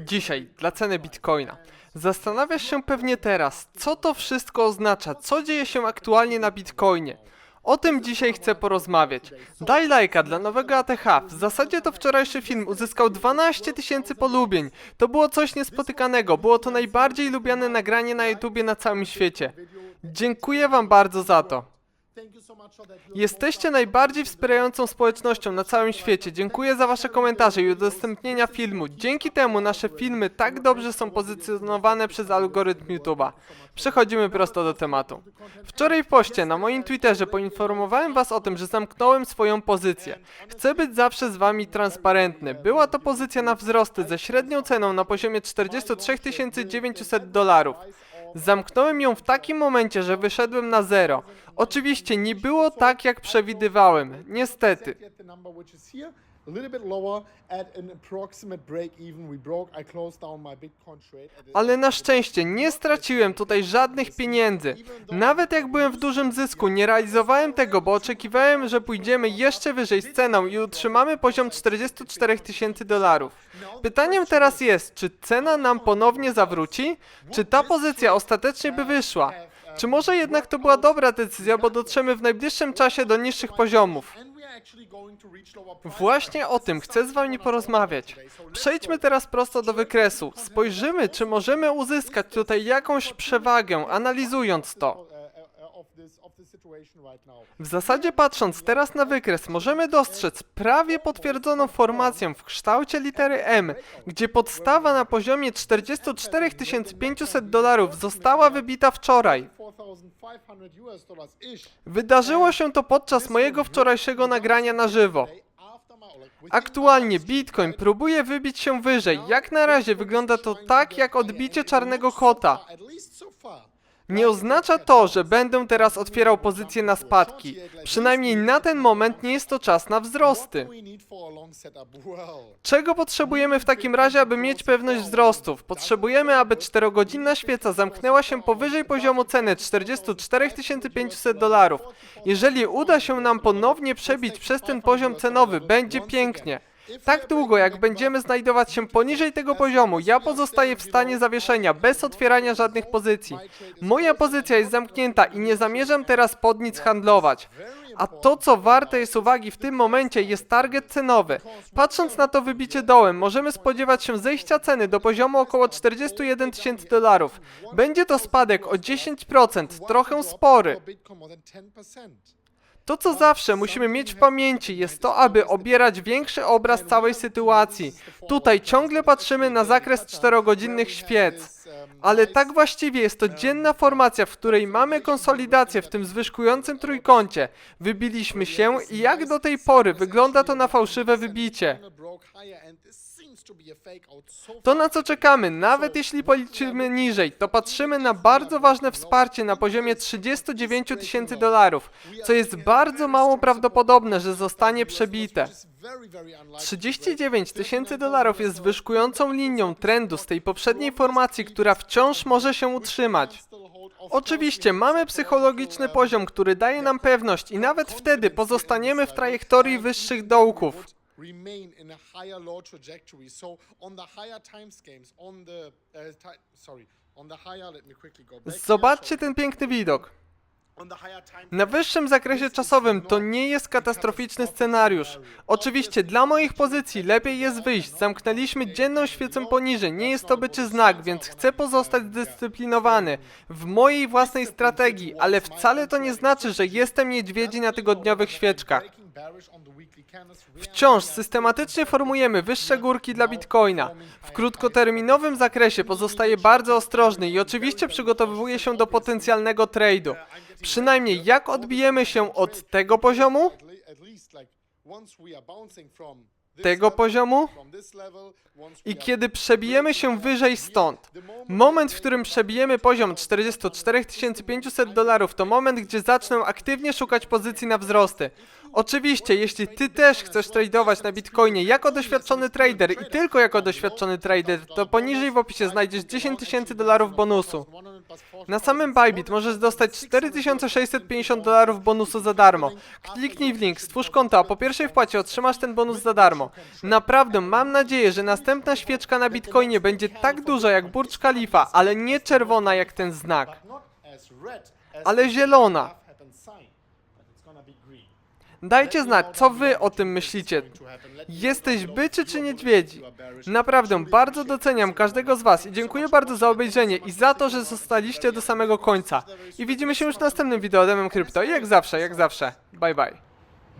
Dzisiaj, dla ceny bitcoina. Zastanawiasz się pewnie teraz, co to wszystko oznacza, co dzieje się aktualnie na bitcoinie. O tym dzisiaj chcę porozmawiać. Daj lajka dla nowego ATH. W zasadzie to wczorajszy film uzyskał 12 tysięcy polubień. To było coś niespotykanego. Było to najbardziej lubiane nagranie na YouTubie na całym świecie. Dziękuję wam bardzo za to. Jesteście najbardziej wspierającą społecznością na całym świecie. Dziękuję za wasze komentarze i udostępnienia filmu. Dzięki temu nasze filmy tak dobrze są pozycjonowane przez algorytm YouTube'a. Przechodzimy prosto do tematu. Wczoraj w poście na moim Twitterze poinformowałem was o tym, że zamknąłem swoją pozycję. Chcę być zawsze z wami transparentny. Była to pozycja na wzrosty ze średnią ceną na poziomie 43 900 dolarów. Zamknąłem ją w takim momencie, że wyszedłem na zero. Oczywiście nie było tak, jak przewidywałem. Niestety. A little bit lower at an approximate break even. We broke. I closed down my Bitcoin trade. Ale na szczęście nie straciłem tutaj żadnych pieniędzy. Nawet jak byłem w dużym zysku, nie realizowałem tego, bo oczekiwałem, że pójdziemy jeszcze wyżej z ceną i utrzymamy poziom 44 tysięcy dolarów. Pytaniem teraz jest, czy cena nam ponownie zawróci? Czy ta pozycja ostatecznie by wyszła? Czy może jednak to była dobra decyzja, bo dotrzemy w najbliższym czasie do niższych poziomów? Właśnie o tym chcę z wami porozmawiać. Przejdźmy teraz prosto do wykresu. Spojrzymy, czy możemy uzyskać tutaj jakąś przewagę, analizując to. W zasadzie patrząc teraz na wykres, możemy dostrzec prawie potwierdzoną formację w kształcie litery M, gdzie podstawa na poziomie 44 500 dolarów została wybita wczoraj. 4,500 US dollars ish. Wydarzyło się to podczas mojego wczorajszego nagrania na żywo. Aktualnie Bitcoin próbuje wybić się wyżej. Jak na razie wygląda to tak jak odbicie czarnego kota. Nie oznacza to, że będę teraz otwierał pozycje na spadki. Przynajmniej na ten moment nie jest to czas na wzrosty. Czego potrzebujemy w takim razie, aby mieć pewność wzrostów? Potrzebujemy, aby 4-godzinna świeca zamknęła się powyżej poziomu ceny 44 500 dolarów. Jeżeli uda się nam ponownie przebić przez ten poziom cenowy, będzie pięknie. Tak długo, jak będziemy znajdować się poniżej tego poziomu, ja pozostaję w stanie zawieszenia, bez otwierania żadnych pozycji. Moja pozycja jest zamknięta i nie zamierzam teraz pod nic handlować. A to, co warte jest uwagi w tym momencie, jest target cenowy. Patrząc na to wybicie dołem, możemy spodziewać się zejścia ceny do poziomu około 41 tysięcy dolarów. Będzie to spadek o 10%, trochę spory. Bitcoin more than 10%. To, co zawsze musimy mieć w pamięci, jest to, aby obierać większy obraz całej sytuacji. Tutaj ciągle patrzymy na zakres 4-godzinnych świec. Ale tak właściwie jest to dzienna formacja, w której mamy konsolidację w tym zwyżkującym trójkącie. Wybiliśmy się i jak do tej pory wygląda to na fałszywe wybicie. To na co czekamy, nawet jeśli policzymy niżej, to patrzymy na bardzo ważne wsparcie na poziomie 39 tysięcy dolarów, co jest bardzo mało prawdopodobne, że zostanie przebite. It's very, very unlikely. 39 tysięcy dolarów jest wyszkującą linią trendu z tej poprzedniej formacji, która wciąż może się utrzymać. Oczywiście mamy psychologiczny poziom, który daje nam pewność i nawet wtedy pozostaniemy w trajektorii wyższych dołków. remain in a higher low trajectory. So on the higher time schemes, on the uh, ti- sorry, on the higher. Let me quickly go back. here. Zobaczcie ten piękny widok. Na wyższym zakresie czasowym to nie jest katastroficzny scenariusz. Oczywiście dla moich pozycji lepiej jest wyjść. Zamknęliśmy dzienną świecę poniżej. Nie jest to byczy znak, więc chcę pozostać zdyscyplinowany w mojej własnej strategii, ale wcale to nie znaczy, że jestem niedźwiedzi na tygodniowych świeczkach. Wciąż systematycznie formujemy wyższe górki dla Bitcoina. W krótkoterminowym zakresie pozostaje bardzo ostrożny i oczywiście przygotowuje się do potencjalnego trade'u. Przynajmniej jak odbijemy się od tego poziomu, Tego poziomu i kiedy przebijemy się wyżej stąd. Moment, w którym przebijemy poziom 44 500 dolarów to moment, gdzie zacznę aktywnie szukać pozycji na wzrosty. Oczywiście, jeśli ty też chcesz tradować na Bitcoinie jako doświadczony trader i tylko jako doświadczony trader, to poniżej w opisie znajdziesz 10 tysięcy dolarów bonusu. Na samym Bybit możesz dostać 4650 dolarów bonusu za darmo. Kliknij w link, stwórz konto, a po pierwszej wpłacie otrzymasz ten bonus za darmo. Naprawdę mam nadzieję, że następna świeczka na Bitcoinie będzie tak duża jak Burj Khalifa, ale nie czerwona jak ten znak. Ale zielona. Dajcie znać, co wy o tym myślicie. Jesteś byczy czy niedźwiedzi? Naprawdę, bardzo doceniam każdego z was i dziękuję bardzo za obejrzenie i za to, że zostaliście do samego końca. I widzimy się już w następnym wideo Demem Krypto i jak zawsze, jak zawsze. Bye bye.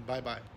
Bye bye.